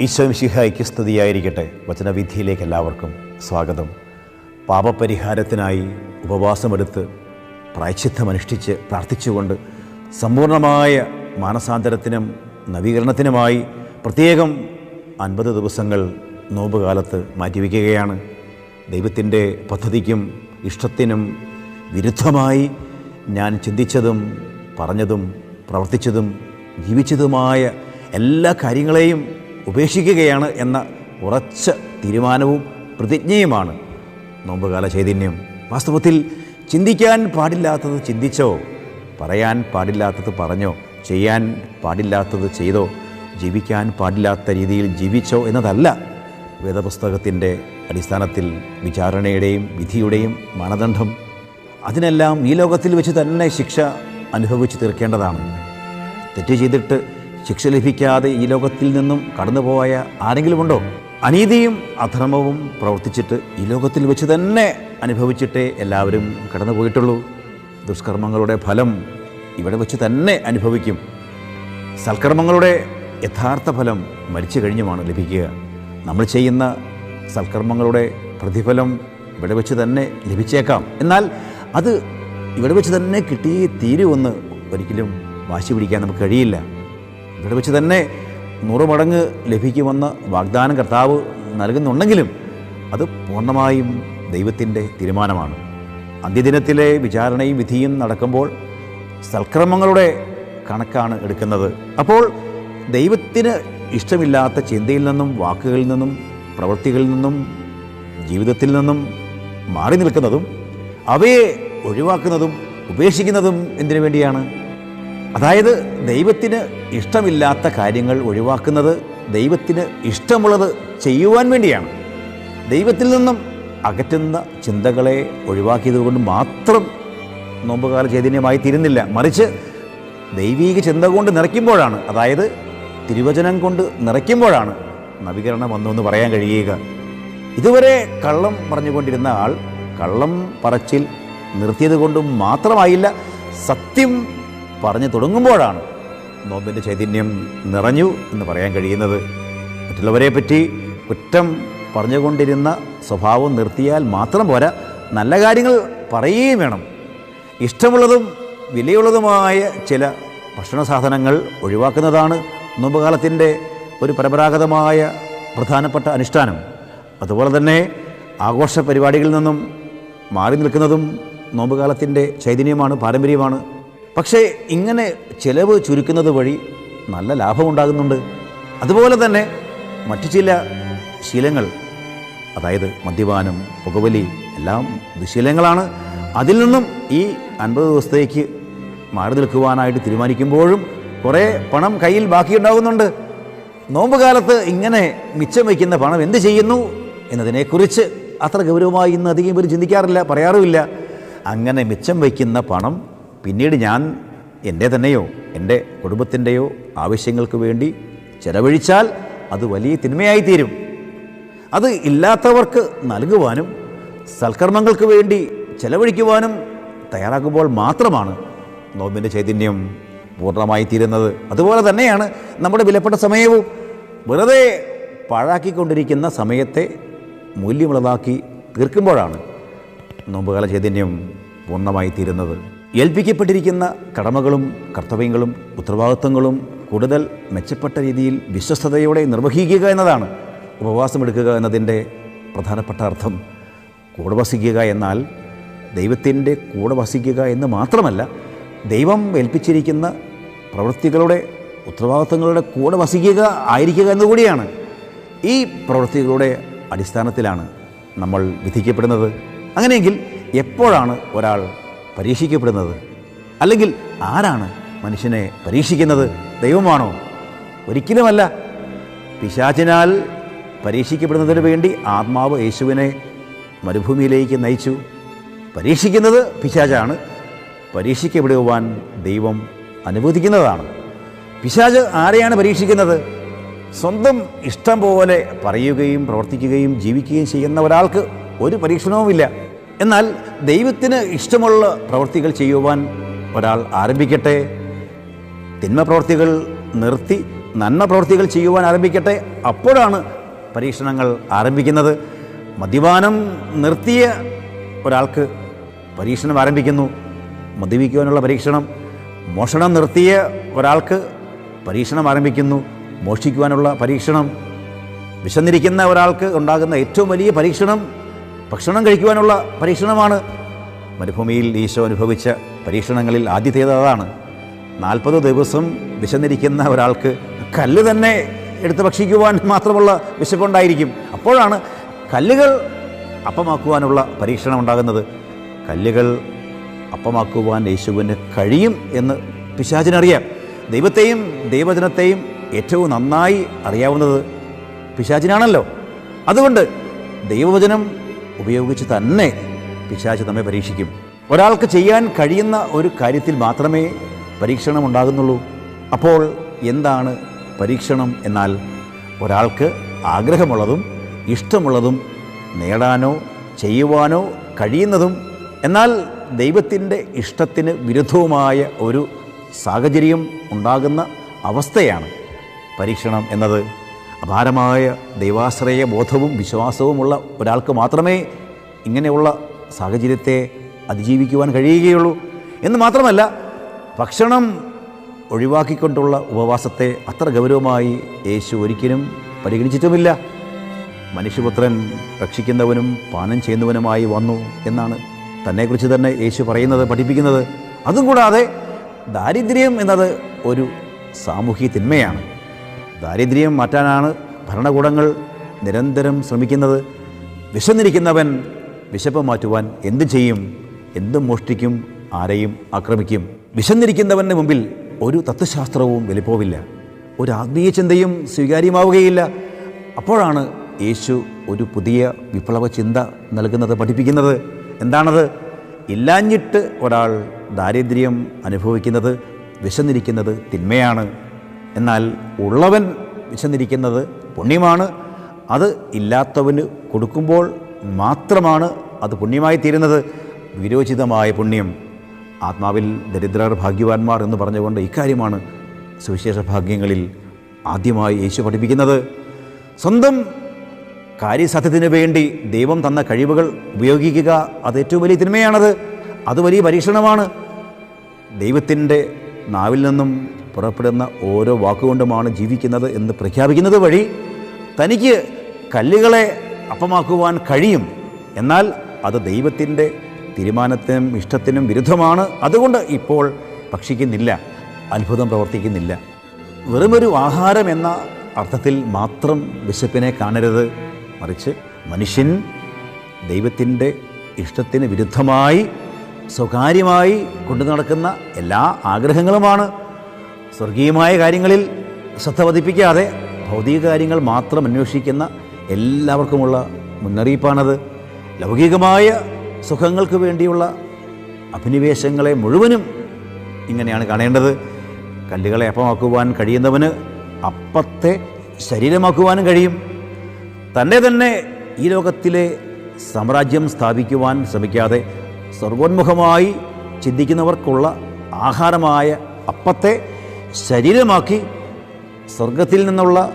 ഈശോമിശിഹായ്ക്ക് സ്തുതിയായിരിക്കട്ടെ. വചനവിധിയിലേക്ക് എല്ലാവർക്കും സ്വാഗതം. പാപപരിഹാരത്തിനായി ഉപവാസമെടുത്ത് പ്രായച്ചിത്തമനുഷ്ഠിച്ച് പ്രാർത്ഥിച്ചുകൊണ്ട് സമ്പൂർണമായ മാനസാന്തരത്തിനും നവീകരണത്തിനുമായി പ്രത്യേകം അൻപത് ദിവസങ്ങൾ നോമ്പുകാലത്ത് മാറ്റിവെക്കുകയാണ്. ദൈവത്തിന്റെ പദ്ധതിക്കും ഇഷ്ടത്തിനും വിരുദ്ധമായി ഞാൻ ചിന്തിച്ചതും പറഞ്ഞതും പ്രവർത്തിച്ചതും ജീവിച്ചതുമായ എല്ലാ കാര്യങ്ങളെയും ഉപേക്ഷിക്കുകയാണ് എന്ന ഉറച്ച തീരുമാനവും പ്രതിജ്ഞയുമാണ് നോമ്പുകാല ചൈതന്യം. വാസ്തവത്തിൽ ചിന്തിക്കാൻ പാടില്ലാത്തത് ചിന്തിച്ചോ പറയാൻ പാടില്ലാത്തത് പറഞ്ഞോ ചെയ്യാൻ പാടില്ലാത്തത് ചെയ്തോ ജീവിക്കാൻ പാടില്ലാത്ത രീതിയിൽ ജീവിച്ചോ എന്നതല്ല വേദപുസ്തകത്തിന്റെ അടിസ്ഥാനത്തിൽ വിചാരണയുടെയും വിധിയുടെയും മാനദണ്ഡം. അതിനെല്ലാം ഈ ലോകത്തിൽ വെച്ച് തന്നെ ശിക്ഷ അനുഭവിച്ച് തീർക്കേണ്ടതാണ്. തെറ്റ് ചെയ്തിട്ട് ശിക്ഷ ലഭിക്കാതെ ഈ ലോകത്തിൽ നിന്നും കടന്നുപോയ ആരെങ്കിലും ഉണ്ടോ അനീതിയും അധർമ്മവും പ്രവർത്തിച്ചിട്ട് ഈ ലോകത്തിൽ വെച്ച് തന്നെ അനുഭവിച്ചിട്ടേ എല്ലാവരും കടന്നുപോയിട്ടുള്ളൂ. ദുഷ്കർമ്മങ്ങളുടെ ഫലം ഇവിടെ വെച്ച് തന്നെ അനുഭവിക്കും. സൽക്കർമ്മങ്ങളുടെ യഥാർത്ഥ ഫലം മരിച്ചു കഴിഞ്ഞുമാണ് ലഭിക്കുക. നമ്മൾ ചെയ്യുന്ന സൽക്കർമ്മങ്ങളുടെ പ്രതിഫലം ഇവിടെ വെച്ച് തന്നെ ലഭിച്ചേക്കാം. എന്നാൽ അത് ഇവിടെ വെച്ച് തന്നെ കിട്ടിയേ തീരുമെന്ന് ഒരിക്കലും വാശി പിടിക്കാൻ നമുക്ക് കഴിയില്ല. ഇവിടെ വെച്ച് തന്നെ നൂറ് മടങ്ങ് ലഭിക്കുമെന്ന് വാഗ്ദാനം കർത്താവ് നൽകുന്നുണ്ടെങ്കിലും അത് പൂർണമായും ദൈവത്തിന്റെ തീരുമാനമാണ്. അന്ത്യദിനത്തിലെ വിചാരണയും വിധിയും നടക്കുമ്പോൾ സൽക്രമങ്ങളുടെ കണക്കാണ് എടുക്കുന്നത്. അപ്പോൾ ദൈവത്തിന് ഇഷ്ടമില്ലാത്ത ചിന്തയിൽ നിന്നും വാക്കുകളിൽ നിന്നും പ്രവൃത്തികളിൽ നിന്നും ജീവിതത്തിൽ നിന്നും മാറി നിൽക്കുന്നതും അവയെ ഒഴിവാക്കുന്നതും ഉപേക്ഷിക്കുന്നതും എന്തിനു വേണ്ടിയാണ്? അതായത് ദൈവത്തിന് ഇഷ്ടമില്ലാത്ത കാര്യങ്ങൾ ഒഴിവാക്കുന്നത് ദൈവത്തിന് ഇഷ്ടമുള്ളത് ചെയ്യുവാൻ വേണ്ടിയാണ്. ദൈവത്തിൽ നിന്നും അകറ്റുന്ന ചിന്തകളെ ഒഴിവാക്കിയതുകൊണ്ട് മാത്രം നോമ്പുകാല ചൈതന്യമായി തീരുന്നില്ല. മറിച്ച് ദൈവീക ചിന്ത കൊണ്ട് നിറയ്ക്കുമ്പോഴാണ് അതായത് തിരുവചനം കൊണ്ട് നിറയ്ക്കുമ്പോഴാണ് നവീകരണം വന്നുവെന്ന് പറയാൻ കഴിയുക. ഇതുവരെ കള്ളം പറഞ്ഞുകൊണ്ടിരുന്ന ആൾ കള്ളം പറച്ചിൽ നിർത്തിയത് കൊണ്ട് മാത്രമായില്ല സത്യം പറഞ്ഞു തുടങ്ങുമ്പോഴാണ് നോമ്പിന്റെ ചൈതന്യം നിറഞ്ഞു എന്ന് പറയാൻ കഴിയുന്നത്. മറ്റുള്ളവരെ പറ്റി കുറ്റം പറഞ്ഞുകൊണ്ടിരുന്ന സ്വഭാവം നിർത്തിയാൽ മാത്രം പോരാ. നല്ല കാര്യങ്ങൾ പറയുകയും വേണം. ഇഷ്ടമുള്ളതും വിലയുള്ളതുമായ ചില ഭക്ഷണ സാധനങ്ങൾ ഒഴിവാക്കുന്നതാണ് നോമ്പുകാലത്തിന്റെ ഒരു പരമ്പരാഗതമായ പ്രധാനപ്പെട്ട അനുഷ്ഠാനം. അതുപോലെ തന്നെ ആഘോഷ പരിപാടികളിൽ നിന്നും മാറി നിൽക്കുന്നതും നോമ്പുകാലത്തിന്റെ ചൈതന്യമാണ് പാരമ്പര്യമാണ്. പക്ഷേ ഇങ്ങനെ ചിലവ് ചുരുക്കുന്നത് വഴി നല്ല ലാഭമുണ്ടാകുന്നുണ്ട്. അതുപോലെ തന്നെ മറ്റു ചില ശീലങ്ങൾ അതായത് മദ്യപാനം പുകവലി എല്ലാം ദുശീലങ്ങളാണ്. അതിൽ നിന്നും ഈ അൻപത് ദിവസത്തേക്ക് മാറി നിൽക്കുവാനായിട്ട് തീരുമാനിക്കുമ്പോഴും കുറേ പണം കയ്യിൽ ബാക്കിയുണ്ടാകുന്നുണ്ട്. നോമ്പ് കാലത്ത് ഇങ്ങനെ മിച്ചം വയ്ക്കുന്ന പണം എന്ത് ചെയ്യുന്നു എന്നതിനെക്കുറിച്ച് അത്ര ഗൗരവമായി ഇന്ന് അധികം പേര് ചിന്തിക്കാറില്ല പറയാറുമില്ല. അങ്ങനെ മിച്ചം വയ്ക്കുന്ന പണം പിന്നീട് ഞാൻ എന്റെ തന്നെയോ എന്റെ കുടുംബത്തിന്റെയോ ആവശ്യങ്ങൾക്ക് വേണ്ടി ചെലവഴിച്ചാൽ അത് വലിയ തിന്മയായി തീരും അത് ഇല്ലാത്തവർക്ക് നൽകുവാനും സൽക്കർമ്മങ്ങൾക്ക് വേണ്ടി ചെലവഴിക്കുവാനും തയ്യാറാക്കുമ്പോൾ മാത്രമാണ് നോമ്പിന്റെ ചൈതന്യം പൂർണമായി തീരുന്നത് അതുപോലെ തന്നെയാണ് നമ്മുടെ വിലപ്പെട്ട സമയവും വെറുതെ പാഴാക്കിക്കൊണ്ടിരിക്കുന്ന സമയത്തെ മൂല്യമുള്ളതാക്കി തീർക്കുമ്പോഴാണ് നോമ്പുകാല ചൈതന്യം പൂർണമായി തീരുന്നത് ഏൽപ്പിക്കപ്പെട്ടിരിക്കുന്ന കടമകളും കർത്തവ്യങ്ങളും ഉത്തരവാദിത്വങ്ങളും കൂടുതൽ മെച്ചപ്പെട്ട രീതിയിൽ വിശ്വസ്തയോടെ നിർവഹിക്കുക എന്നതാണ് ഉപവാസമെടുക്കുക എന്നതിന്റെ പ്രധാനപ്പെട്ട അർത്ഥം. കൂടെ വസിക്കുക എന്നാൽ ദൈവത്തിന്റെ കൂടെ വസിക്കുക എന്ന് മാത്രമല്ല ദൈവം ഏൽപ്പിച്ചിരിക്കുന്ന പ്രവൃത്തികളുടെ ഉത്തരവാദിത്വങ്ങളുടെ കൂടെ വസിക്കുക ആയിരിക്കുക എന്നുകൂടിയാണ് ഈ പ്രവൃത്തികളുടെ അടിസ്ഥാനത്തിലാണ് നമ്മൾ വിധിക്കപ്പെടുന്നത്. അങ്ങനെയെങ്കിൽ എപ്പോഴാണ് ഒരാൾ പരീക്ഷിക്കപ്പെടുന്നത്? അല്ലെങ്കിൽ ആരാണ് മനുഷ്യനെ പരീക്ഷിക്കുന്നത്? ദൈവമാണോ? ഒരിക്കലുമല്ല. പിശാചിനാൽ പരീക്ഷിക്കപ്പെടുന്നതിന് വേണ്ടി ആത്മാവ് യേശുവിനെ മരുഭൂമിയിലേക്ക് നയിച്ചു. പരീക്ഷിക്കുന്നത് പിശാചാണ്. പരീക്ഷിക്കപ്പെടുവാൻ ദൈവം അനുവദിക്കുന്നതാണ്. പിശാജ് ആരെയാണ് പരീക്ഷിക്കുന്നത്? സ്വന്തം ഇഷ്ടം പോലെ പറയുകയും പ്രവർത്തിക്കുകയും ജീവിക്കുകയും ചെയ്യുന്ന ഒരാൾക്ക് ഒരു പരീക്ഷണവുമില്ല. എന്നാൽ ദൈവത്തിന് ഇഷ്ടമുള്ള പ്രവൃത്തികൾ ചെയ്യുവാൻ ഒരാൾ ആരംഭിക്കട്ടെ. തിന്മ പ്രവൃത്തികൾ നിർത്തി നന്മ പ്രവൃത്തികൾ ചെയ്യുവാൻ ആരംഭിക്കട്ടെ. അപ്പോഴാണ് പരീക്ഷണങ്ങൾ ആരംഭിക്കുന്നത്. മദ്യപാനം നിർത്തിയ ഒരാൾക്ക് പരീക്ഷണം ആരംഭിക്കുന്നു. മദ്യപിക്കുവാനുള്ള പരീക്ഷണം. മോഷണം നിർത്തിയ ഒരാൾക്ക് പരീക്ഷണം ആരംഭിക്കുന്നു. മോഷിക്കുവാനുള്ള പരീക്ഷണം. വിശന്നിരിക്കുന്ന ഒരാൾക്ക് ഉണ്ടാകുന്ന ഏറ്റവും വലിയ പരീക്ഷണം ഭക്ഷണം കഴിക്കുവാനുള്ള പരീക്ഷണമാണ്. മരുഭൂമിയിൽ ഈശോ അനുഭവിച്ച പരീക്ഷണങ്ങളിൽ ആദ്യത്തേത് അതാണ്. നാൽപ്പത് ദിവസം വിശന്നിരിക്കുന്ന ഒരാൾക്ക് കല്ല് തന്നെ എടുത്ത് ഭക്ഷിക്കുവാൻ മാത്രമുള്ള വിശപ്പുണ്ടായിരിക്കും. അപ്പോഴാണ് കല്ലുകൾ അപ്പമാക്കുവാനുള്ള പരീക്ഷണം ഉണ്ടാകുന്നത്. കല്ലുകൾ അപ്പമാക്കുവാൻ യേശുവിന് കഴിയും എന്ന് പിശാചിനറിയാം. ദൈവത്തെയും ദൈവജനത്തെയും ഏറ്റവും നന്നായി അറിയാവുന്നത് പിശാചിനാണല്ലോ. അതുകൊണ്ട് ദൈവവചനം ഉപയോഗിച്ച് തന്നെ പിശാച് നമ്മെ പരീക്ഷിക്കും. ഒരാൾക്ക് ചെയ്യാൻ കഴിയുന്ന ഒരു കാര്യത്തിൽ മാത്രമേ പരീക്ഷണം ഉണ്ടാകുന്നുള്ളൂ. അപ്പോൾ എന്താണ് പരീക്ഷണം എന്നാൽ ഒരാൾക്ക് ആഗ്രഹമുള്ളതും ഇഷ്ടമുള്ളതും നേടാനോ ചെയ്യുവാനോ കഴിയുന്നതും എന്നാൽ ദൈവത്തിന്റെ ഇഷ്ടത്തിന് വിരുദ്ധവുമായ ഒരു സാഹചര്യം ഉണ്ടാകുന്ന അവസ്ഥയാണ് പരീക്ഷണം എന്നത്. അപാരമായ ദൈവാശ്രയ ബോധവും വിശ്വാസവുമുള്ള ഒരാൾക്ക് മാത്രമേ ഇങ്ങനെയുള്ള സാഹചര്യത്തെ അതിജീവിക്കുവാൻ കഴിയുകയുള്ളൂ. എന്ന് മാത്രമല്ല ഭക്ഷണം ഒഴിവാക്കിക്കൊണ്ടുള്ള ഉപവാസത്തെ അത്ര ഗൗരവമായി യേശു ഒരിക്കലും പരിഗണിച്ചിട്ടുമില്ല. മനുഷ്യപുത്രൻ രക്ഷിക്കുന്നവനും പാനം ചെയ്യുന്നവനുമായി വന്നു എന്നാണ് തന്നെക്കുറിച്ച് തന്നെ യേശു പറയുന്നത് പഠിപ്പിക്കുന്നത്. അതും കൂടാതെ ദാരിദ്ര്യം എന്നത് ഒരു സാമൂഹ്യ തിന്മയാണ്. ദാരിദ്ര്യം മാറ്റാനാണ് ഭരണകൂടങ്ങൾ നിരന്തരം ശ്രമിക്കുന്നത്. വിശന്നിരിക്കുന്നവൻ വിശപ്പ് മാറ്റുവാൻ എന്തു ചെയ്യും? എന്തും മോഷ്ടിക്കും? ആരെയും ആക്രമിക്കും? വിശന്നിരിക്കുന്നവന്റെ മുമ്പിൽ ഒരു തത്വശാസ്ത്രവും വിലപ്പോവില്ല. ഒരു ആത്മീയ ചിന്തയും സ്വീകാര്യമാവുകയില്ല. അപ്പോഴാണ് യേശു ഒരു പുതിയ വിപ്ലവ ചിന്ത നൽകുന്നത് പഠിപ്പിക്കുന്നത്. എന്താണത്? ഇല്ലാഞ്ഞിട്ട് ഒരാൾ ദാരിദ്ര്യം അനുഭവിക്കുന്നത് വിശന്നിരിക്കുന്നത് തിന്മയാണ്. എന്നാൽ ഉള്ളവൻ വിശന്നിരിക്കുന്നത് പുണ്യമാണ്. അത് ഇല്ലാത്തവന് കൊടുക്കുമ്പോൾ മാത്രമാണ് അത് പുണ്യമായി തീരുന്നത്. വിരോചിതമായ പുണ്യം. ആത്മാവിൽ ദരിദ്രർ ഭാഗ്യവാന്മാർ എന്ന് പറഞ്ഞുകൊണ്ട് ഇക്കാര്യമാണ് സുവിശേഷ ഭാഗ്യങ്ങളിൽ ആദ്യമായി യേശു പഠിപ്പിക്കുന്നത്. സ്വന്തം കാര്യസാധ്യത്തിന് വേണ്ടി ദൈവം തന്ന കഴിവുകൾ ഉപയോഗിക്കുക അത് ഏറ്റവും വലിയ തിന്മയാണത്. അത് വലിയ പരീക്ഷണമാണ്. ദൈവത്തിന്റെ നാവിൽ നിന്നും പുറപ്പെടുന്ന ഓരോ വാക്കുകൊണ്ടുമാണ് ജീവിക്കുന്നത് എന്ന് പ്രഖ്യാപിക്കുന്നത് വഴി തനിക്ക് കല്ലുകളെ അപ്പമാക്കുവാൻ കഴിയും. എന്നാൽ അത് ദൈവത്തിന്റെ തീരുമാനത്തിനും ഇഷ്ടത്തിനും വിരുദ്ധമാണ്. അതുകൊണ്ട് ഇപ്പോൾ ഭക്ഷിക്കുന്നില്ല അത്ഭുതം പ്രവർത്തിക്കുന്നില്ല. വെറുമൊരു ആഹാരം എന്ന അർത്ഥത്തിൽ മാത്രം വിശപ്പിനെ കാണരുത്. മറിച്ച് മനുഷ്യൻ ദൈവത്തിന്റെ ഇഷ്ടത്തിന് വിരുദ്ധമായി സ്വകാര്യമായി കൊണ്ടു നടക്കുന്ന എല്ലാ ആഗ്രഹങ്ങളുമാണ്. സ്വർഗീയമായ കാര്യങ്ങളിൽ ശ്രദ്ധ പതിപ്പിക്കാതെ ഭൗതിക കാര്യങ്ങൾ മാത്രം അന്വേഷിക്കുന്ന എല്ലാവർക്കുമുള്ള മുന്നറിയിപ്പാണത്. ലൗകികമായ സുഖങ്ങൾക്ക് വേണ്ടിയുള്ള അഭിനിവേശങ്ങളെ മുഴുവനും ഇങ്ങനെയാണ് കാണേണ്ടത്. കല്ലുകളെ അപ്പമാക്കുവാൻ കഴിയുന്നവന് അപ്പത്തെ ശരീരമാക്കുവാനും കഴിയും. തന്നെ തന്നെ ഈ ലോകത്തിലെ സാമ്രാജ്യം സ്ഥാപിക്കുവാൻ ശ്രമിക്കാതെ സർവോന്മുഖമായി ചിന്തിക്കുന്നവർക്കുള്ള ആഹാരമായ അപ്പത്തെ ശരീരമാക്കി സ്വർഗത്തിൽ നിന്നുള്ള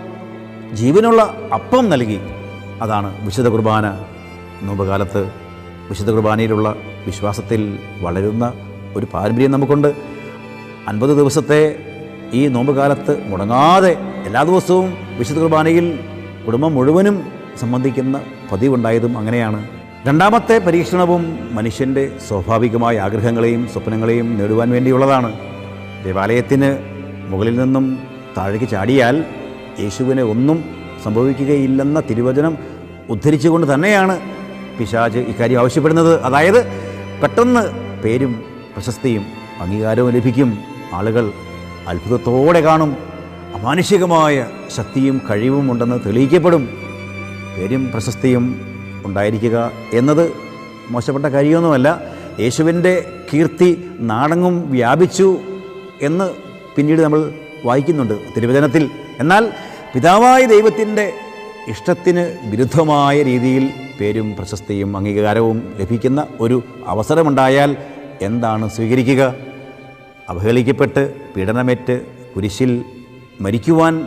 ജീവനുള്ള അപ്പം നൽകി. അതാണ് വിശുദ്ധ കുർബാന. നോമ്പുകാലത്ത് വിശുദ്ധ കുർബാനയിലുള്ള വിശ്വാസത്തിൽ വളരുന്ന ഒരു പാരമ്പര്യം നമുക്കുണ്ട്. അൻപത് ദിവസത്തെ ഈ നോമ്പുകാലത്ത് മുടങ്ങാതെ എല്ലാ ദിവസവും വിശുദ്ധ കുർബാനയിൽ കുടുംബം മുഴുവനും സംബന്ധിക്കുന്ന പതിവുണ്ടായതും അങ്ങനെയാണ്. രണ്ടാമത്തെ പരീക്ഷണവും മനുഷ്യന്റെ സ്വാഭാവികമായ ആഗ്രഹങ്ങളെയും സ്വപ്നങ്ങളെയും നേടുവാൻ വേണ്ടിയുള്ളതാണ്. ദേവാലയത്തിന് മുകളിൽ നിന്നും താഴേക്ക് ചാടിയാൽ യേശുവിനെ ഒന്നും സംഭവിക്കുകയില്ലെന്ന തിരുവചനം ഉദ്ധരിച്ചുകൊണ്ട് തന്നെയാണ് പിശാജ് ഇക്കാര്യം ആവശ്യപ്പെടുന്നത്. അതായത് പെട്ടെന്ന് പേരും പ്രശസ്തിയും അംഗീകാരവും ലഭിക്കും. ആളുകൾ അത്ഭുതത്തോടെ കാണും. അമാനുഷികമായ ശക്തിയും കഴിവും ഉണ്ടെന്ന് തെളിയിക്കപ്പെടും. പേരും പ്രശസ്തിയും ഉണ്ടായിരിക്കുക എന്നത് മോശപ്പെട്ട കാര്യമൊന്നുമല്ല. യേശുവിന്റെ കീർത്തി നാടങ്ങും വ്യാപിച്ചു എന്ന് പിന്നീട് നമ്മൾ വായിക്കുന്നുണ്ട് തിരുവചനത്തിൽ. എന്നാൽ പിതാവായ ദൈവത്തിന്റെ ഇഷ്ടത്തിന് വിരുദ്ധമായ രീതിയിൽ പേരും പ്രശസ്തിയും അംഗീകാരവും ലഭിക്കുന്ന ഒരു അവസരമുണ്ടായാൽ എന്താണ് സ്വീകരിക്കുക? അവഹേളിക്കപ്പെട്ട് പീഡനമേറ്റ് കുരിശിൽ മരിക്കുവാൻ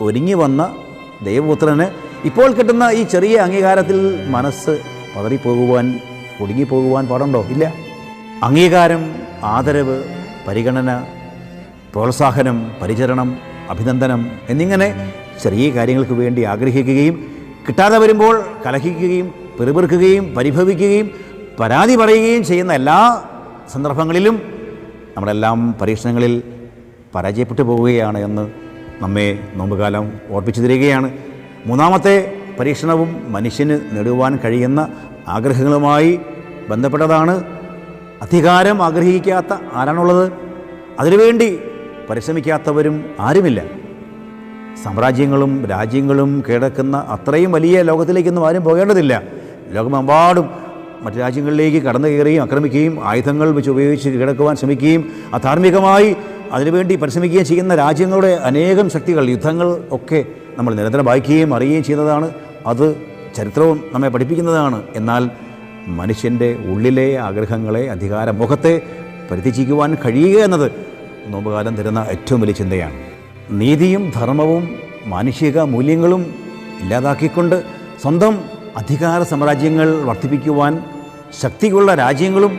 ഒരുങ്ങി വന്ന ദൈവപുത്രന് ഇപ്പോൾ കിട്ടുന്ന ഈ ചെറിയ അംഗീകാരത്തിൽ മനസ്സ് പതറിപ്പോകുവാൻ ഒടുങ്ങിപ്പോകുവാൻ പാടുണ്ടോ? ഇല്ല. അംഗീകാരം ആദരവ് പരിഗണന പ്രോത്സാഹനം പരിചരണം അഭിനന്ദനം എന്നിങ്ങനെ ചെറിയ കാര്യങ്ങൾക്ക് വേണ്ടി ആഗ്രഹിക്കുകയും കിട്ടാതെ വരുമ്പോൾ കലഹിക്കുകയും പെറുപെറുക്കുകയും പരിഭവിക്കുകയും പരാതി പറയുകയും ചെയ്യുന്ന എല്ലാ സന്ദർഭങ്ങളിലും നമ്മളെല്ലാം പരീക്ഷണങ്ങളിൽ പരാജയപ്പെട്ടു പോവുകയാണ് എന്ന് നമ്മെ നോമ്പുകാലം ഓർപ്പിച്ചു തരികയാണ്. മൂന്നാമത്തെ പരീക്ഷണവും മനുഷ്യന് നേടുവാൻ കഴിയുന്ന ആഗ്രഹങ്ങളുമായി ബന്ധപ്പെട്ടതാണ്. അധികാരം ആഗ്രഹിക്കാത്ത ആരാണുള്ളത്? അതിനുവേണ്ടി പരിശ്രമിക്കാത്തവരും ആരുമില്ല. സാമ്രാജ്യങ്ങളും രാജ്യങ്ങളും കിടക്കുന്ന അത്രയും വലിയ ലോകത്തിലേക്കൊന്നും ആരും പോകേണ്ടതില്ല. ലോകമെമ്പാടും മറ്റു രാജ്യങ്ങളിലേക്ക് കടന്നു കയറുകയും ആക്രമിക്കുകയും ആയുധങ്ങൾ വെച്ച് ഉപയോഗിച്ച് കിടക്കുവാൻ ശ്രമിക്കുകയും അധാർമികമായി അതിനുവേണ്ടി പരിശ്രമിക്കുകയും ചെയ്യുന്ന രാജ്യങ്ങളുടെ അനേകം ശക്തികൾ യുദ്ധങ്ങൾ ഒക്കെ നമ്മൾ നിരന്തരം വായിക്കുകയും അറിയുകയും ചെയ്യുന്നതാണ്. അത് ചരിത്രവും നമ്മെ പഠിപ്പിക്കുന്നതാണ്. എന്നാൽ മനുഷ്യന്റെ ഉള്ളിലെ ആഗ്രഹങ്ങളെ അധികാരമോഹത്തെ പരിധിച്ചിരിക്കുവാൻ കഴിയുക എന്നത് നോമ്പുകാലം തരുന്ന ഏറ്റവും വലിയ ചിന്തയാണ്. നീതിയും ധർമ്മവും മാനുഷിക മൂല്യങ്ങളും ഇല്ലാതാക്കിക്കൊണ്ട് സ്വന്തം അധികാര സാമ്രാജ്യങ്ങൾ വർദ്ധിപ്പിക്കുവാൻ ശക്തിയുള്ള രാജ്യങ്ങളും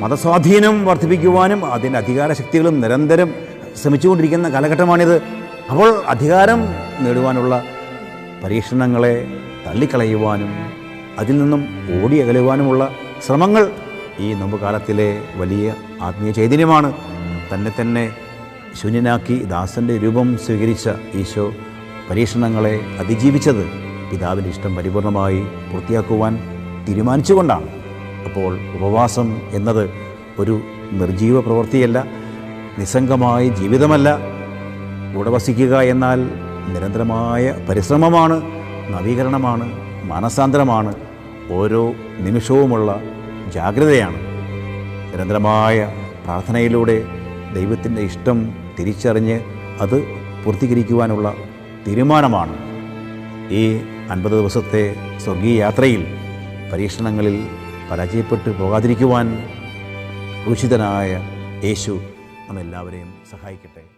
മതസ്വാധീനം വർദ്ധിപ്പിക്കുവാനും അതിന്റെ അധികാര ശക്തികളും നിരന്തരം ശ്രമിച്ചുകൊണ്ടിരിക്കുന്ന കാലഘട്ടമാണിത്. അപ്പോൾ അധികാരം നേടുവാനുള്ള പരീക്ഷണങ്ങളെ തള്ളിക്കളയുവാനും അതിൽ നിന്നും ഓടിയകലുവാനുമുള്ള ശ്രമങ്ങൾ ഈ നോമ്പുകാലത്തിലെ വലിയ ആത്മീയ ചൈതന്യമാണ്. തന്നെ തന്നെ ശൂന്യനാക്കി ദാസന്റെ രൂപം സ്വീകരിച്ച ഈശോ പരീക്ഷണങ്ങളെ അതിജീവിച്ചത് പിതാവിന്റെ ഇഷ്ടം പരിപൂർണമായി പൂർത്തിയാക്കുവാൻ തീരുമാനിച്ചുകൊണ്ടാണ്. അപ്പോൾ ഉപവാസം എന്നത് ഒരു നിർജീവ പ്രവൃത്തിയല്ല നിസ്സംഗമായ ജീവിതമല്ല. കൂടെ വസിക്കുക എന്നാൽ നിരന്തരമായ പരിശ്രമമാണ് നവീകരണമാണ് മാനസാന്തരമാണ് ഓരോ നിമിഷവുമുള്ള ജാഗ്രതയാണ്. നിരന്തരമായ പ്രാർത്ഥനയിലൂടെ ദൈവത്തിന്റെ ഇഷ്ടം തിരിച്ചറിഞ്ഞ് അത് പൂർത്തീകരിക്കുവാനുള്ള തീരുമാനമാണ്. ഈ അൻപത് ദിവസത്തെ സ്വർഗീയ യാത്രയിൽ പരീക്ഷണങ്ങളിൽ പരാജയപ്പെട്ടു പോകാതിരിക്കുവാൻ ക്രൂശിതനായ യേശു നമ്മെല്ലാവരെയും സഹായിക്കട്ടെ.